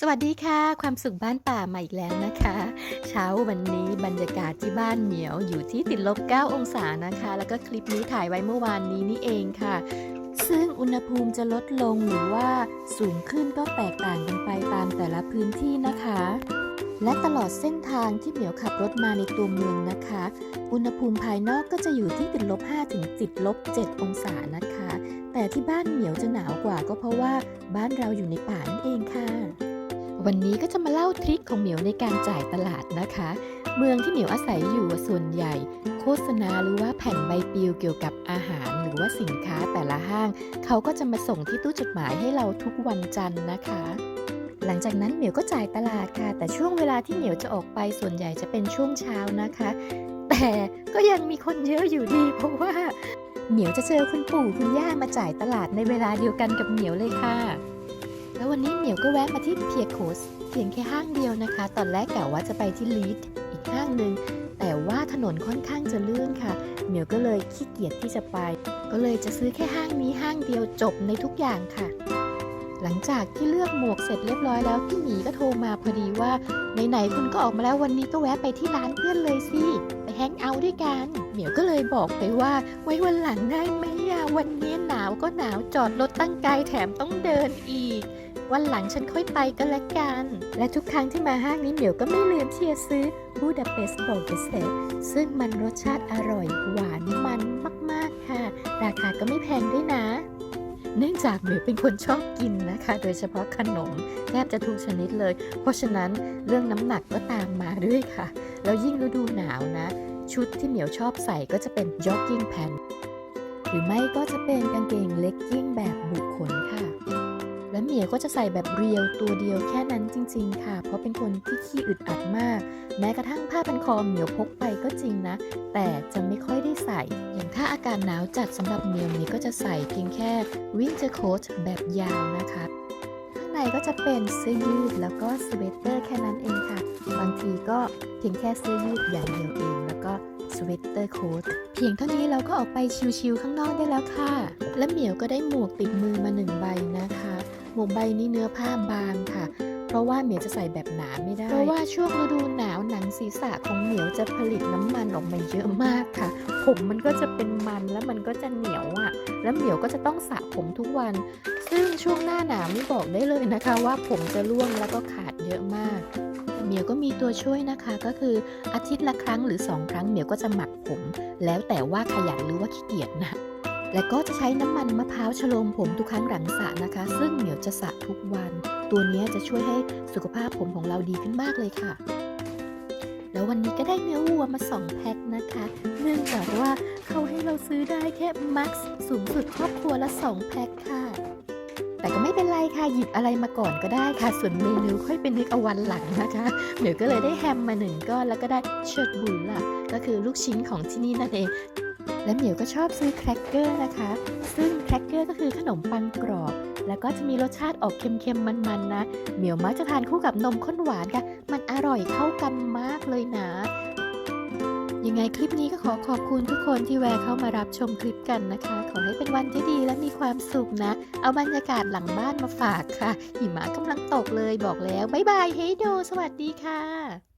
สวัสดีค่ะ ความสุขบ้านป่ามาอีกแล้วนะคะ เช้าวันนี้บรรยากาศที่บ้านเหมียวอยู่ที่ติดลบ 9 องศานะคะ แล้วก็คลิปนี้ถ่ายไว้เมื่อวานนี้นี่เองค่ะ ซึ่งอุณหภูมิจะลดลงหรือว่าสูงขึ้นก็แตกต่างกันไปตามแต่ละพื้นที่นะคะ และตลอดเส้นทางที่เหมียวขับรถมาในตัวเมืองนะคะ อุณหภูมิภายนอกก็จะอยู่ที่ติดลบ5ถึงติดลบ7องศานะคะ แต่ที่บ้านเหมียวจะหนาวกว่าก็เพราะว่าบ้านเราอยู่ในป่านั่นเองค่ะ วันนี้ก็จะมาเล่าทริคของเหมียวในการจ่ายตลาดนะคะ เมืองที่เหมียวอาศัยอยู่ส่วนใหญ่ โฆษณาหรือว่าแผ่นใบปลิวเกี่ยวกับอาหารหรือว่าสินค้าแต่ละห้าง เขาก็จะมาส่งที่ตู้จดหมายให้เราทุกวันจันทร์นะคะ หลังจากนั้นเหมียวก็จ่ายตลาดค่ะ แต่ช่วงเวลาที่เหมียวจะออกไปส่วนใหญ่จะเป็นช่วงเช้านะคะ แต่ก็ยังมีคนเยอะอยู่ดีเพราะว่าเหมียวจะเจอคุณปู่คุณย่ามาจ่ายตลาดในเวลาเดียวกันกับเหมียวเลยค่ะ แล้ววันนี้เหมียวก็แวะมาที่เพียโคสเพียงแค่ห้างเดียวนะคะ ตอนแรกกะว่าจะไปที่ลีดอีกห้างหนึ่งแต่ว่าถนนค่อนข้างจะลื่นค่ะ เหมียวก็เลยขี้เกียจที่จะไป ก็เลยจะซื้อแค่ห้างนี้ห้างเดียวจบในทุกอย่างค่ะ หลังจากที่เลือกหมวกเสร็จเรียบร้อยแล้วพี่หมีก็โทรมาพอดีว่าไหนๆคุณก็ออกมาแล้ววันนี้ก็แวะไปที่ร้านเพื่อนเลยสิไปแฮงเอาท์ด้วยกัน เหมียวก็เลยบอกไปว่า ไว้วันหลังได้ไหมอะวันนี้หนาวก็หนาวจอดรถตั้งไกลแถมต้องเดินอีกวันหลังฉันค่อยไปก็แล้วกัน และทุกครั้งที่มาห้างนี้เหมียวก็ไม่ลืมที่จะซื้อบูดาเปสต์โบเกเซซึ่งมันรสชาติอร่อยหวานมันมาก ๆ ค่ะ ราคาก็ไม่แพงด้วยนะ เนื่องจากเหมียวเป็นคนชอบกินนะคะ โดยเฉพาะขนมแทบจะทุกชนิดเลย เพราะฉะนั้นเรื่องน้ำหนักก็ตามมาด้วยค่ะ แล้วยิ่งฤดูหนาวนะ ชุดที่เหมียวชอบใส่ก็จะเป็น jogging pant หรือไม่ก็จะเป็นกางเกงเลกกิ้งแบบบุขนค่ะ และเหมียก็จะใส่แบบเรียวตัวเดียวแค่นั้นจริง ๆ ค่ะ เพราะเป็นคนที่ขี้อึดอัดมาก แม้กระทั่งผ้าพันคอเหมียวพกไปก็จริงนะ แต่จะไม่ค่อยได้ใส่ อย่างถ้าอากาศหนาวจัดสำหรับเหมียวเนี่ยก็จะใส่เพียงแค่ winter coat แบบยาวนะคะข้างในก็จะเป็นเสื้อยืดแล้วก็สเวตเตอร์แค่นั้นเองค่ะ บางทีก็เพียงแค่เสื้อยืดอย่างเดียวเองแล้วก็สเวตเตอร์โค้ทเพียงเท่านี้เราก็ออกไปชิวๆข้างนอกได้แล้วค่ะ และเหมียวก็ได้หมวกติดมือมาหนึ่งใบนะคะ หมวกใบนี้เนื้อผ้าบางค่ะ เพราะว่าเหมียวจะใส่แบบหนาไม่ได้ เพราะว่าช่วงฤดูหนาวหนังศีรษะของเหมียวจะผลิตน้ำมันออกมาเยอะมากค่ะ ผมมันก็จะเป็นมันแล้วมันก็จะเหนียวอะ่ะ แล้วเหมียวก็จะต้องสระผมทุกวัน ซึ่งช่วงหน้าหนาวนี่บอกได้เลยนะคะ ว่าผมจะร่วงแล้วก็ขาดเยอะมากเหมียวก็มีตัวช่วยนะคะก็คืออาทิตย์ละครั้งหรือ 2 ครั้งเหมียวก็จะหมักผม แล้วแต่ว่าขยันหรือว่าขี้เกียจนะ และก็จะใช้น้ำมันมะพร้าวชโลมผมทุกครั้งหลังสระนะคะ ซึ่งเหมียวจะสระทุกวัน ตัวนี้จะช่วยให้สุขภาพผมของเราดีขึ้นมากเลยค่ะ แล้ววันนี้ก็ได้เนื้อวัวมา 2 แพ็คนะคะ เนื่องจากว่าเขาให้เราซื้อได้แค่มักสูงสุดครอบครัวละ 2 แพ็คค่ะ แต่ก็ไม่เป็นไรค่ะ หยิบอะไรมาก่อนก็ได้ค่ะ ส่วนเมนูค่อยเป็นนึกเอาวันหลังนะคะเหมียวก็เลยได้แฮมมาหนึ่งก้อนแล้วก็ได้เชิดบุลล่ะก็คือลูกชิ้นของที่นี่นั่นเอง และเหมียวก็ชอบซื้อแครกเกอร์นะคะ ซึ่งแครกเกอร์ก็คือขนมปังกรอบ แล้วก็จะมีรสชาติออกเค็มๆ มันๆ นะ เหมียวมักจะทานคู่กับนมข้นหวานค่ะ มันอร่อยเข้ากันมากเลยนะ ยังไงคลิปนี้ก็ขอขอบคุณทุกคนที่แวะเข้ามารับชมคลิปกันนะคะ ขอให้เป็นวันที่ดีและมีความสุขนะ เอาบรรยากาศหลังบ้านมาฝากค่ะ หิมะกำลังตกเลยบอกแล้ว บ๊ายบาย เฮโด สวัสดีค่ะ